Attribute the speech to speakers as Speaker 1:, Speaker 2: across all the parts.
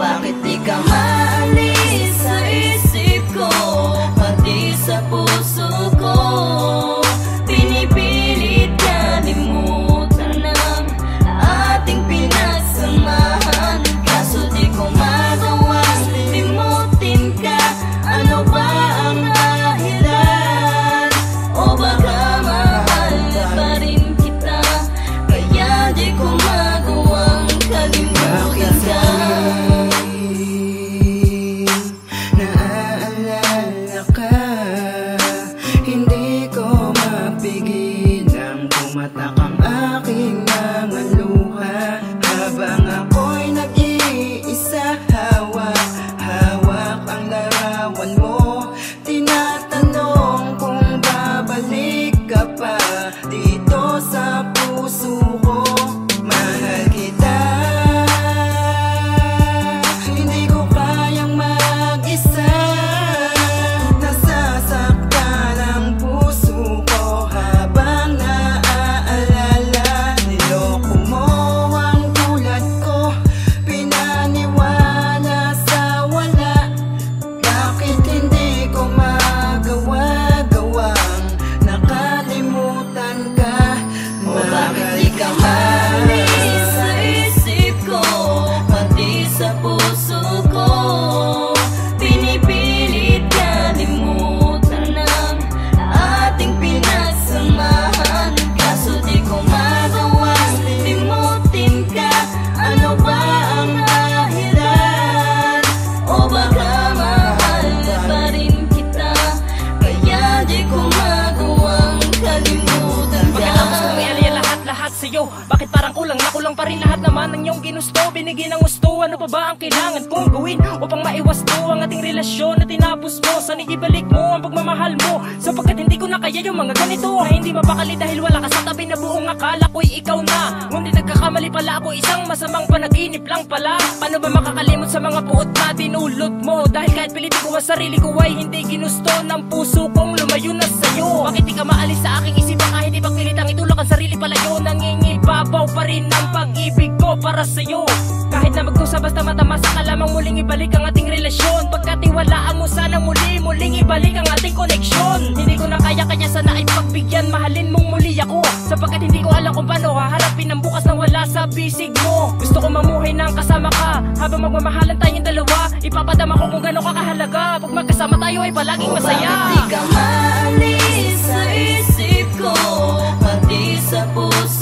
Speaker 1: Bakit
Speaker 2: di ka maalis sa isip ko? Pati sa puso
Speaker 3: 第一
Speaker 1: lahat naman ng iyong ginusto Binigyan ng gusto, ano pa ba ang kailangan kong gawin Upang maiwas to ang ating relasyon na tinapos mo? Sana ibalik mo ang pagmamahal mo Sapagkat hindi ko na kaya yung mga ganito. Na hindi mapakali dahil wala ka sa tabi na buong akala ko'y ikaw na. Ngunit nagkakamali pala ako isang masamang panaginip lang pala. Paano ba makakalimot sa mga puot na dinulot mo? Dahil kahit pilitin ko ang sarili ko ay hindi ginusto Ng puso kong lumayo na sa'yo. Bakit di ka maalis sa aking isipan kahit ipagpilit ang itulak ang sarili palayo? Nangingibabaw pa rin ang pag-ibig ko para sa'yo. Kahit na magkusa basta matamasa ka lamang muling ibalik ang ating relasyon. Pagkatiwalaan mo sana muli muling ibalik ang ating koneksyon. Hindi ko na kaya kanya sana ay pagbigyan. Mahalin mong muli ako Sapagkat hindi ko alam kung paano haharapin ang bukas na wala sa bisig mo. Gusto ko mamuhay nang kasama ka Habang magmamahalan tayong dalawa. Ipapadama ko kung gano'n ka kahalaga. Pag magkasama tayo ay palaging masaya.
Speaker 2: Bakit di ka maalis sa isip ko Pati sa puso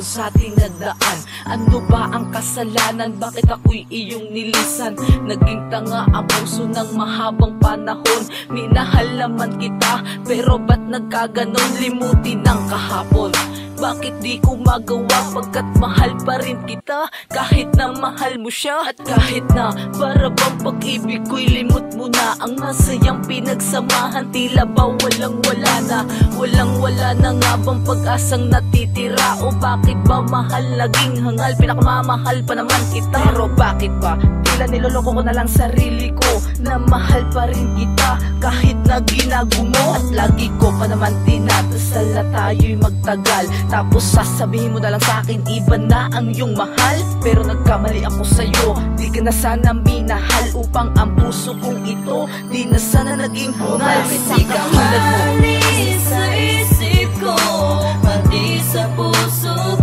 Speaker 4: kahapon sa ating nadaan Ano ba ang kasalanan? Bakit ako'y iyong nilisan? Naging tanga ang puso ng mahabang panahon Minahal naman kita Pero ba't nagkaganon? Limutin ng kahapon bakit di ko magawa? Pagkat mahal pa rin kita. Kahit na mahal mo siya. At kahit na para bang pag-ibig ko'y limot mo na. Ang masayang pinagsamahan tila ba walang wala na? Walang wala na nga bang pag-asang natitira? O bakit ba mahal laging hangal? Pinakamamahal pa naman kita. Pero bakit ba? Tila niloloko ko na lang sarili ko Na mahal pa rin kita kahit na ginagumo At lagi ko pa naman Magdasal na tayo'y magtagal. Tapos sasabihin mo na lang sa'kin Iba na ang iyong mahal. Pero nagkamali ako sa'yo Di ka na sana minahal. Upang ang puso kong ito Di na sana naging hunal
Speaker 2: Bakit di ka
Speaker 4: tulad sa
Speaker 2: isip ko Pati sa puso ko